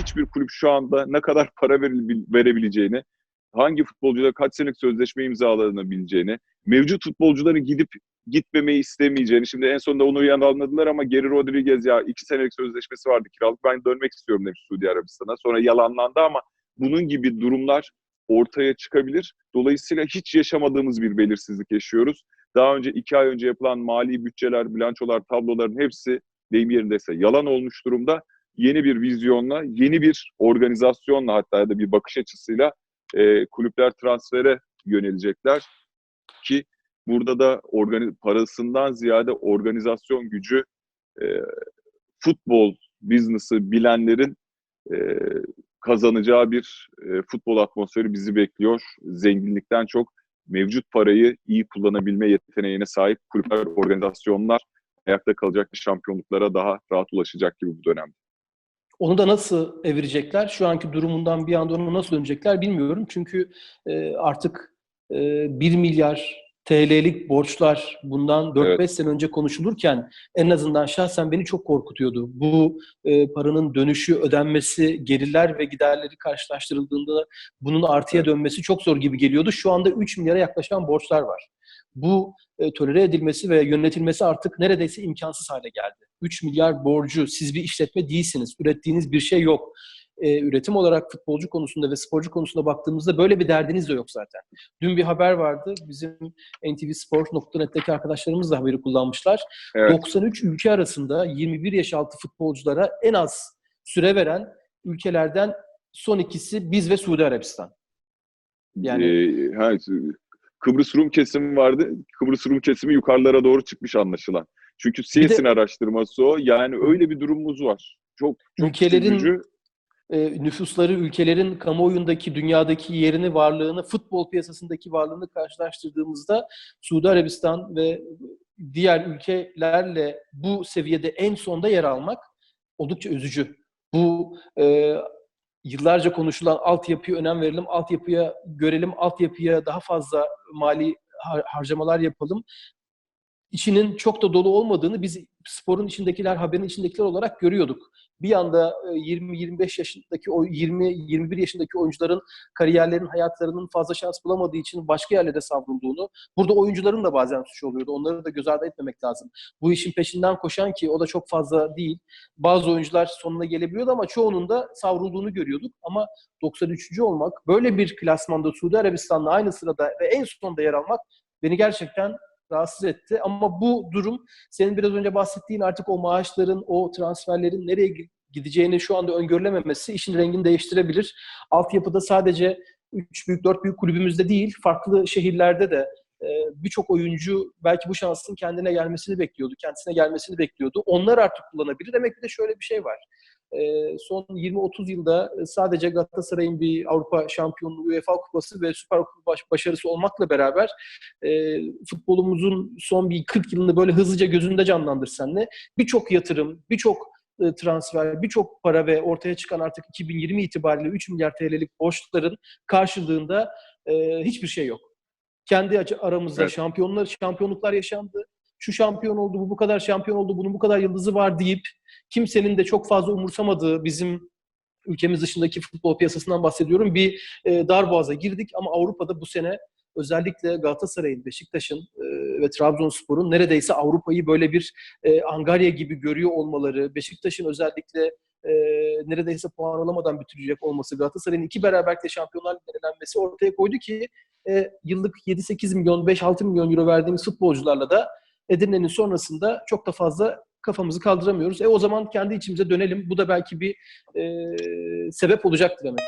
hiçbir kulüp şu anda ne kadar para verebileceğini, hangi futbolcuda kaç senelik sözleşme imzalanabileceğini, mevcut futbolcuların gidip gitmemeyi istemeyeceğini. Şimdi en sonunda onu yanılmadılar ama Geri Rodriguez ya iki senelik sözleşmesi vardı kiralık. Ben dönmek istiyorum demiş Suudi Arabistan'a. Sonra yalanlandı ama bunun gibi durumlar ortaya çıkabilir. Dolayısıyla hiç yaşamadığımız bir belirsizlik yaşıyoruz. Daha önce iki ay önce yapılan mali bütçeler, bilançolar, tabloların hepsi deyim yerindeyse yalan olmuş durumda. Yeni bir vizyonla, yeni bir organizasyonla hatta ya da bir bakış açısıyla e, kulüpler transfere yönelecekler ki burada da parasından ziyade organizasyon gücü e, futbol biznesi bilenlerin e, kazanacağı bir e, futbol atmosferi bizi bekliyor. Zenginlikten çok mevcut parayı iyi kullanabilme yeteneğine sahip kulüpler, organizasyonlar ayakta kalacak şampiyonluklara daha rahat ulaşacak gibi bu dönemde. Onu da nasıl evirecekler? Şu anki durumundan bir anda onu nasıl dönecekler bilmiyorum. Çünkü e, artık e, 1 milyar TL'lik borçlar bundan 4-5 Evet. sene önce konuşulurken en azından şahsen beni çok korkutuyordu. Bu e, paranın dönüşü, ödenmesi, gelirler ve giderleri karşılaştırıldığında bunun artıya dönmesi çok zor gibi geliyordu. Şu anda 3 milyara yaklaşan borçlar var. Bu e, tolere edilmesi ve yönetilmesi artık neredeyse imkansız hale geldi. 3 milyar borcu, siz bir işletme değilsiniz, ürettiğiniz bir şey yok. E, üretim olarak futbolcu konusunda ve sporcu konusunda baktığımızda böyle bir derdiniz de yok zaten. Dün bir haber vardı, bizim ntvsport.net'teki arkadaşlarımız da haberi kullanmışlar. Evet. 93 ülke arasında 21 yaş altı futbolculara en az süre veren ülkelerden son ikisi biz ve Suudi Arabistan. Yani Ee, ha, Kıbrıs Rum kesimi vardı. Kıbrıs Rum kesimi yukarılara doğru çıkmış anlaşılan. Çünkü CS'in araştırması o. Yani öyle bir durumumuz var. Çok çok Ülkelerin- e, nüfusları, ülkelerin kamuoyundaki, dünyadaki yerini, varlığını, futbol piyasasındaki varlığını karşılaştırdığımızda Suudi Arabistan ve diğer ülkelerle bu seviyede en sonda yer almak oldukça üzücü. Bu e, yıllarca konuşulan altyapıya önem verelim, altyapıya görelim, altyapıya daha fazla mali har- harcamalar yapalım. İçinin çok da dolu olmadığını biz sporun içindekiler, haberin içindekiler olarak görüyorduk bir anda e, 20-25 yaşındaki o 20-21 yaşındaki oyuncuların kariyerlerin, hayatlarının fazla şans bulamadığı için başka yerlere savrulduğunu, burada oyuncuların da bazen suçu oluyordu. Onları da göz ardı etmemek lazım. Bu işin peşinden koşan ki o da çok fazla değil. Bazı oyuncular sonuna gelebiliyordu ama çoğunun da savrulduğunu görüyorduk. Ama 93. olmak, böyle bir klasmanda Suudi Arabistan'la aynı sırada ve en sonda yer almak beni gerçekten rahatsız etti. Ama bu durum senin biraz önce bahsettiğin artık o maaşların, o transferlerin nereye gideceğini şu anda öngörülememesi işin rengini değiştirebilir. Altyapıda sadece 3 büyük, 4 büyük kulübümüzde değil, farklı şehirlerde de e, birçok oyuncu belki bu şansın kendine gelmesini bekliyordu, kendisine gelmesini bekliyordu. Onlar artık kullanabilir. Demek ki de şöyle bir şey var. E, son 20-30 yılda sadece Galatasaray'ın bir Avrupa Şampiyonluğu, UEFA Kupası ve Süper Kupa baş- başarısı olmakla beraber e, futbolumuzun son bir 40 yılını böyle hızlıca gözünde canlandır senle. Birçok yatırım, birçok e, transfer, birçok para ve ortaya çıkan artık 2020 itibariyle 3 milyar TL'lik borçların karşılığında e, hiçbir şey yok. Kendi aramızda Evet. şampiyonlar, şampiyonluklar yaşandı. Şu şampiyon oldu, bu bu kadar şampiyon oldu, bunun bu kadar yıldızı var deyip kimsenin de çok fazla umursamadığı bizim ülkemiz dışındaki futbol piyasasından bahsediyorum. Bir e, darboğaza girdik ama Avrupa'da bu sene özellikle Galatasaray'ın, Beşiktaş'ın e, ve Trabzonspor'un neredeyse Avrupa'yı böyle bir e, Angarya gibi görüyor olmaları, Beşiktaş'ın özellikle e, neredeyse puan alamadan bitirecek olması, Galatasaray'ın iki beraberlikle Şampiyonlar Ligi'ne elenmesi ortaya koydu ki e, yıllık 7-8 milyon, 5-6 milyon euro verdiğimiz futbolcularla da Edirne'nin sonrasında çok da fazla kafamızı kaldıramıyoruz. E o zaman kendi içimize dönelim. Bu da belki bir e, sebep olacaktır demek.